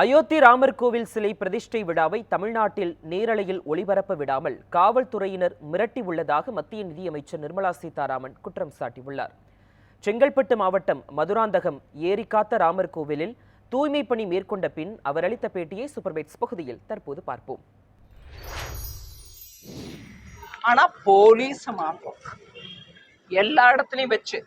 அயோத்தி ராமர் கோவில் சிலை பிரதிஷ்டை விழாவை தமிழ்நாட்டில் நேரலையில் ஒளிபரப்ப விடாமல் காவல்துறையினர் மிரட்டி உள்ளதாக மத்திய நிதியமைச்சர் நிர்மலா சீதாராமன் குற்றம் சாட்டியுள்ளார். செங்கல்பட்டு மாவட்டம் மதுராந்தகம் ஏரிக்காத்த ராமர் கோவிலில் தூய்மை பணி மேற்கொண்ட பின் அவர் அளித்த பேட்டியை சூப்பர்பைட்ஸ் பகுதியில் தற்போது பார்ப்போம். ஆனா போலீஸ் மாட்டோம் எல்லா இடத்துலையும் வச்சு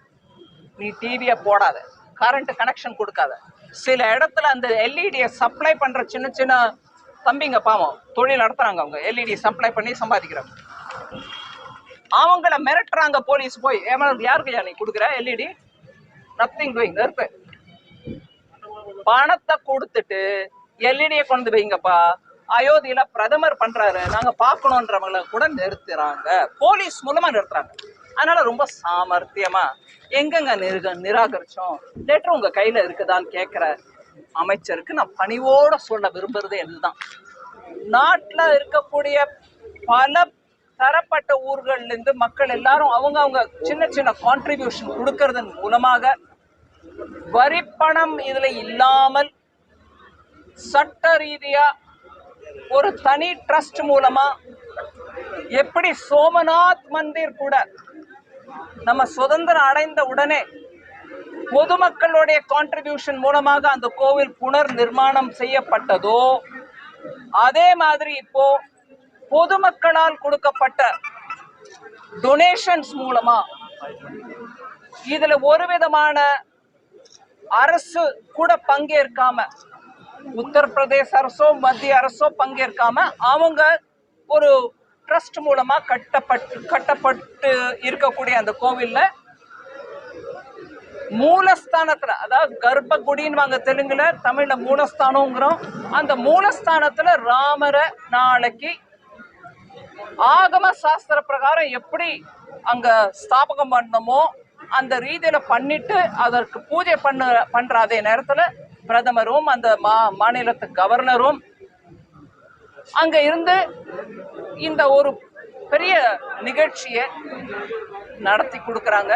நீ டிவியை போடாத கரண்ட் கனெக்ஷன் கொடுக்காத. சில இடத்துல அந்த எல்இடியை சப்ளை பண்ற சின்ன சின்ன தம்பிங்க பாவம் தொழில் நடத்துறாங்க அவங்க. எல்இடி சப்ளை பண்ணி சம்பாதிக்கிறாங்க. அவங்கள மிரட்டுறாங்க போலீஸ் போய். ஏமா யாருக்கு நீ கொடுக்குற எல்இடி நத்திங் டூயிங் நிறுத்து பணத்தை கொடுத்துட்டு எல்இடியை கொண்டு வைங்கப்பா அயோத்தியில பிரதமர் பண்றாரு. நாங்க பார்க்கணுன்றவங்களை கூட நிறுத்துறாங்க. போலீஸ் மூலமா நிறுத்துறாங்க. அதனால ரொம்ப சாமர்த்தியமா எங்கெங்க நிருக நிராகரிச்சோம்? லெட்டர் உங்க கையில இருக்குதான்னு கேட்கிற அமைச்சருக்கு நான் பணிவோட சொல்ல விரும்புறது இதுதான். நாட்டில் இருக்கக்கூடிய பல தரப்பட்ட ஊர்கள்ல இருந்து மக்கள் எல்லாரும் அவங்க அவங்க சின்ன சின்ன கான்ட்ரிபியூஷன் கொடுக்கறதன் மூலமாக வரி பணம் இதுல இல்லாமல் சட்ட ரீதியா ஒரு தனி ட்ரஸ்ட் மூலமா எப்படி சோமநாத் மந்திர் கூட நம்ம சுதந்திரம் அடைந்த உடனே பொதுமக்களுடைய கான்ட்ரிபியூஷன் மூலமாக அந்த கோவில் புனர் நிர்மாணம் செய்யப்பட்டதோ அதே மாதிரி இப்போ பொதுமக்களால் கொடுக்கப்பட்ட டொனேஷன்ஸ் மூலமா இதுல ஒரு விதமான அரசு கூட பங்கேற்காம உத்தரப்பிரதேச அரசோ மத்திய அரசோ பங்கேற்காம அவங்க ஒரு ட்ரஸ்ட் மூலமா கட்டப்பட்டு கட்டப்பட்டு இருக்கக்கூடிய அந்த கோவில்ல மூலஸ்தானத்துல அதாவது கர்ப்பகுடின்னு வாங்க தெலுங்குல தமிழ்ல மூலஸ்தானம்ங்கிறோம் அந்த மூலஸ்தானத்துல ராமரை நாளைக்கு ஆகம சாஸ்திர பிரகாரம் எப்படி அங்க ஸ்தாபகம் பண்ணமோ அந்த ரீதியில பண்ணிட்டு அதற்கு பூஜை பண்ண பண்ற அதே நேரத்துல பிரதமரும் அந்த மா மாநிலத்து கவர்னரும் அங்க இருந்து இந்த ஒரு பெரிய நிகழ்ச்சியை நடத்தி கொடுக்குறாங்க.